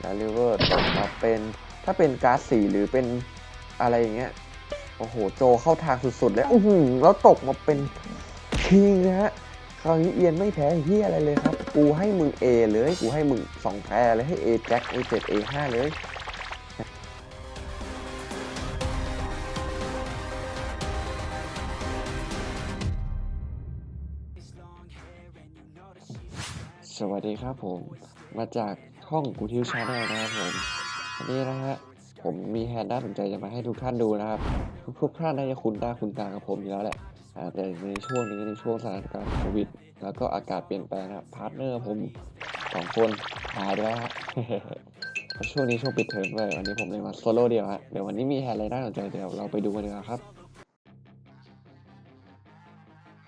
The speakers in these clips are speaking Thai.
แล้วริเวอร์ตกมาเป็นถ้าเป็นการ์ดสีหรือเป็นอะไรอย่างเงี้ยโอ้โหโจเข้าทางสุดๆแล้วอื้อหือแล้วตกมาเป็นคิงนะฮะคราวนี้เอียนไม่แพ้เฮียอะไรเลยครับ กูให้มึง A เลยกูให้มึงสองแพ้เลยให้ A แจ็ค A 7 A 5เลยสวัสดีครับผม มาจาก ช่องกูทิวชาแนลนะครับผมวันนี้นะฮะผมมีแฮนด์น่าสนใจจะมาให้ทุกท่านดูนะครับ ทุกท่านน่าจะคุ้นตาคุ้นตากับผมอยู่แล้วแหละแต่ในช่วงนี้ในช่วงสถานการณ์โควิด แล้วก็อากาศเปลี่ยนแปลงนะครับพาร์ทเนอร์ผมสองคนหายไปแล้วครับเพราะช่วงนี้ช่วงปิดเทอมด้วยวันนี้ผมเลยมาโซโล่เดียวฮะเดี๋ยววันนี้มีแฮนด์อะไรน่าสนใจเดี๋ยวเราไปดูกันดีกว่าครับ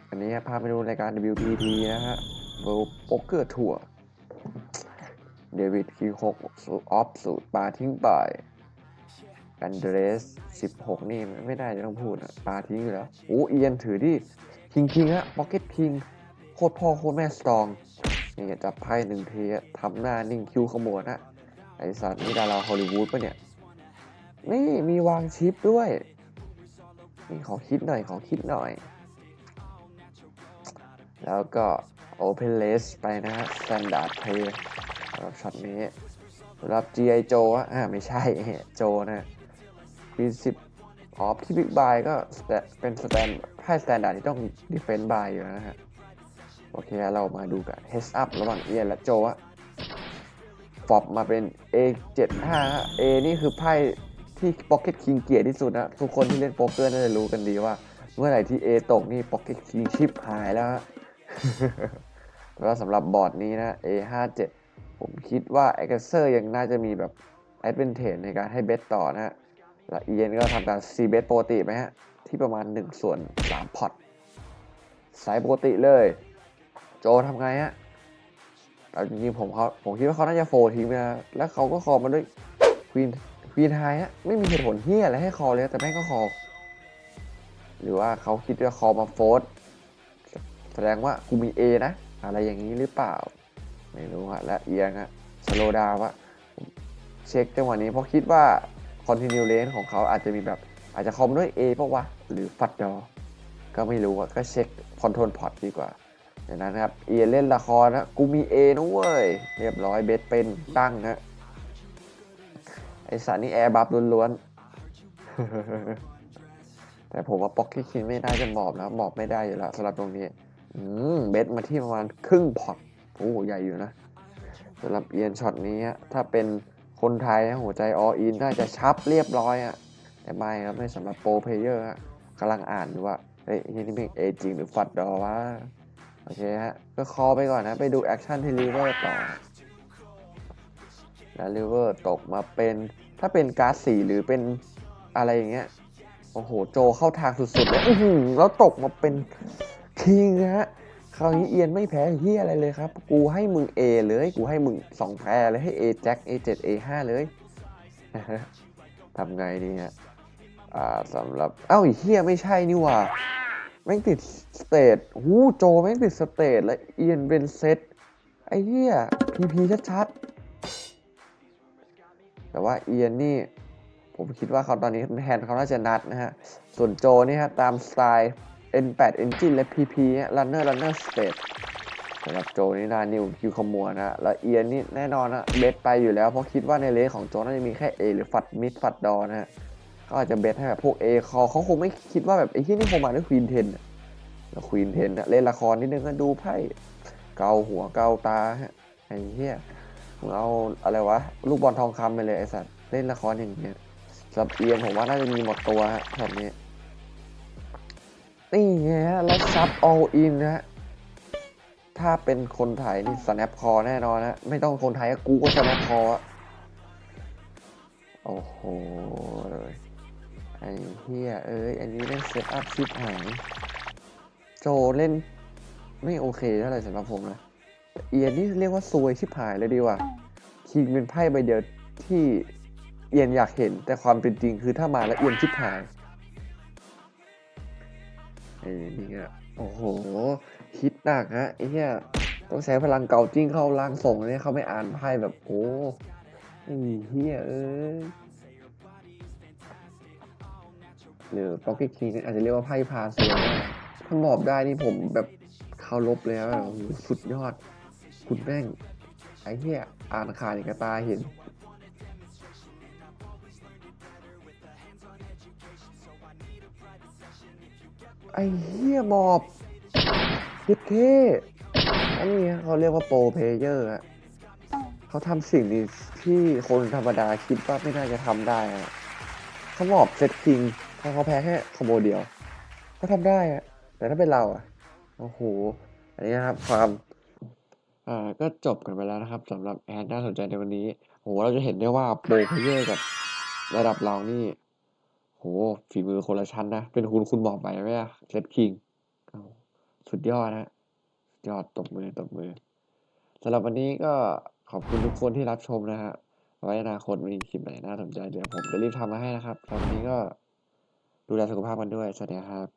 อันนี้พาไปดูรายการ WPT นะฮะ World Poker Tour เดวิดคีโคกสูออฟสูตรปาทิ้งไปกันเดรส16นี่ไม่ได้จะต้องพูดอะปาทิ้งอยู่แล้วโอ้เอียนถือที่คิงคิงฮะพ็อกเก็ตคิงโคตรพ่อโคตรแม่สตองนี่จับไพ่หนึ่งทีทำหน้านิ่งคิวขมวดอะไอสัตว์นี่ดาราฮอลลีวูดปะเนี่ย นี่มีวางชิปด้วย นี่ขอคิดหน่อยขอคิดหน่อย แล้วก็ Open Race ไปนะฮะ Standard Play รับช็อตนี้สำหรับ G.I. Joe อ่าไม่ใช่โจนะปีสิบออฟที่ Big Buy ก็เป็นสแตนไพ่ Standard ที่ต้อง Defense Buy อยู่นะฮะ โอเค เรามาดูกัน Heads Up ระหว่างเอียนและโจอะฟอบมาเป็น A75 A นี่คือไพ่ที่ Pocket King เกียดที่สุดนะ ทุกคนที่เล่นโป๊กเกอร์น่าจะรู้กันดีว่า เมื่อไหร่ที่ A ตกนี่ Pocket King ชิปหายแล้วฮะแล้วสำหรับบอร์ดนี้นะ A57 ผมคิดว่าไอ a เซอร์ยังน่าจะมีแบบ advantage ในการให้เบสต่อนะฮะแล้วเอียนก็ทำการ C เบสปกติไหมฮะ ที่ประมาณ 1 ส่วน3พอตสายปกติเลย โจทำไงฮะเอาจริงๆผมเขาผมคิดว่าเขาน่าจะโฟทิ้งไปนะแล้วเขาก็คอมาด้วยควีนควีนไฮฮะไม่มีเหตุผลเฮียอะไรให้คอเลยแต่แม่งก็คอ หรือว่าเขาคิดว่าคอมาโฟร์แสดงว่ากูมี A นะ อะไรอย่างนี้หรือเปล่า ไม่รู้อะและเอียงอะสโลดาวะเช็คจังหวะนี้เพราะคิดว่า continue range ของเขาอาจจะมีแบบอาจจะคอมด้วย A ปะวะหรือฟัดดอ ก็ไม่รู้อะก็เช็คคอนโทรลพอตดีกว่าอย่างนั้นนะครับเอียเล่นละครนะกูมี A นะเว้ย เรียบร้อยเบสเป็นตั้งนะไอสารนี่แอร์บัฟล้วนๆ แต่ผมว่าป๊อกกี้คิงไม่น่าจะหมอบนะหมอบไม่ได้อยู่แล้วสำหรับตรงนี้อืมเบสมาที่ประมาณครึ่งพอต โอ้ใหญ่อยู่นะสำหรับเอียนช็อตนี้ถ้าเป็นคนไทยนะหัวใจออินน่าจะชับเรียบร้อยอะแต่ไม่ครับไม่สำหรับโปรเพเยอร์กำลังอ่านอยู่ว่าเฮ้ยนี่เป็นเอจริงหรือฟัดดอวะโอเคฮะ ก็คอไปก่อนนะ ไปดูแอคชั่นที่ริเวอร์ต่อ แล้วริเวอร์ตกมาเป็นถ้าเป็นการ์ดสีหรือเป็นอะไรอย่างเงี้ย โอ้โห โจเข้าทางสุดๆเลยอื้อหือแล้วตกมาเป็นคิงฮะ คราวนี้เอียนไม่แพ้เฮียอะไรเลยครับ กูให้มึง A เลยกูให้มึงสองแพ้เลยให้ A แจ็ค A 7 A 5เลยทำไงดีฮะอ่าสำหรับ เอ้าไอ้เฮียไม่ใช่นี่ว่าแม่งติดสเตทหูโจแม่งติดสเตทและเอียนเป็นเซตไอ้เฮียพีพีชัดๆ แต่ว่าเอียนนี่ ผมคิดว่าเขาตอนนี้แทนเขาน่าจะนัดนะฮะ ส่วนโจนี่ฮะตามสไตล์ N8 Engine และ PP Runner Runner State สำหรับโจนี่นานิวคิวขมัวนะแล้วเอียนนี่แน่นอนนะเบสไปอยู่แล้ว เพราะคิดว่าในเลสของโจน่าจะมีแค่ A หรือฟัดมิดฟัดดอนะฮะก็อาจจะเบสให้แบบพวก A คอเขาคงไม่คิดว่าแบบไอ้ที่นี่คงมาด้วยควีนเทนแล้วควีนเทนเล่นละครนิดนึงก็ดูไพ่เกาหัวเกาตาฮะไอ้เหี้ยมึงเอาอะไรวะ ลูกบอลทองคำไปเลยไอ้สัตว์เล่นละครอย่างเงี้ยสำหรับเอียนผมว่าน่าจะมีหมดตัวฮะแบบนี้ นี่ไงฮะแล้วซับ all in นะฮะถ้าเป็นคนไทยนี่ snap call แน่นอนนะ ไม่ต้องคนไทยกูก็ snap call อะโอ้โหเลยไอ้เฮียเอ้ย อันนี้เล่นเซตอัพชิปหายโจเล่นไม่โอเคเท่าไหร่สำหรับผมนะ เอียนนี่เรียกว่าซวยชิบหายเลยดีกว่าคิงเป็นไพ่ใบเดียวที่เอียนอยากเห็น แต่ความเป็นจริงคือถ้ามาแล้วเอียนชิบหาย ไอ้นี่อะโอ้โหคิดหนักฮะไอ้เหี้ยต้องใช้พลังเก่าจิ้งเข้าล่างส่งเนี่ยเขาไม่อ่านไพ่แบบโอ้ไอ้เฮียเอ้ยหรือป๊อกกี้คิงอาจจะเรียกว่าไพ่พาเซียถ้าหมอบได้นี่ผมแบบเคารพเลยว่าสุดยอด คุณแม่งไอ้เหี้ยอ่านข่าวอย่างกระตาเห็น ไอ้เหี้ยหมอบเย็ดเท่อันนี้เขาเรียกว่าโปรเพเยอร์อะเขาทำสิ่งนี้ที่คนธรรมดาคิดว่าไม่น่าจะทำได้อะเขาหมอบเซตคิงเพราะเขาแพ้แค่คอมโบเดียวเขาทำได้อะแต่ถ้าเป็นเราอะโอ้โห อันนี้นะครับความอ่าก็จบกันไปแล้วนะครับสำหรับแอนน่าสนใจในวันนี้โหเราจะเห็นได้ว่าโปรเพเยอร์กับระดับเรานี่ โหฝีมือคนละชั้นนะ เป็นคุณคุณบอกไปไหมอะเซตคิงสุดยอดนะสุดยอดตบมือตบมือสำหรับวันนี้ก็ขอบคุณทุกคนที่รับชมนะฮะไว้อนาคตมีคลิปไหนน่าสนใจเดี๋ยวผมจะรีบทำมาให้นะครับสำหรับวันนี้ก็ดูแลสุขภาพกันด้วย สวัสดีครับ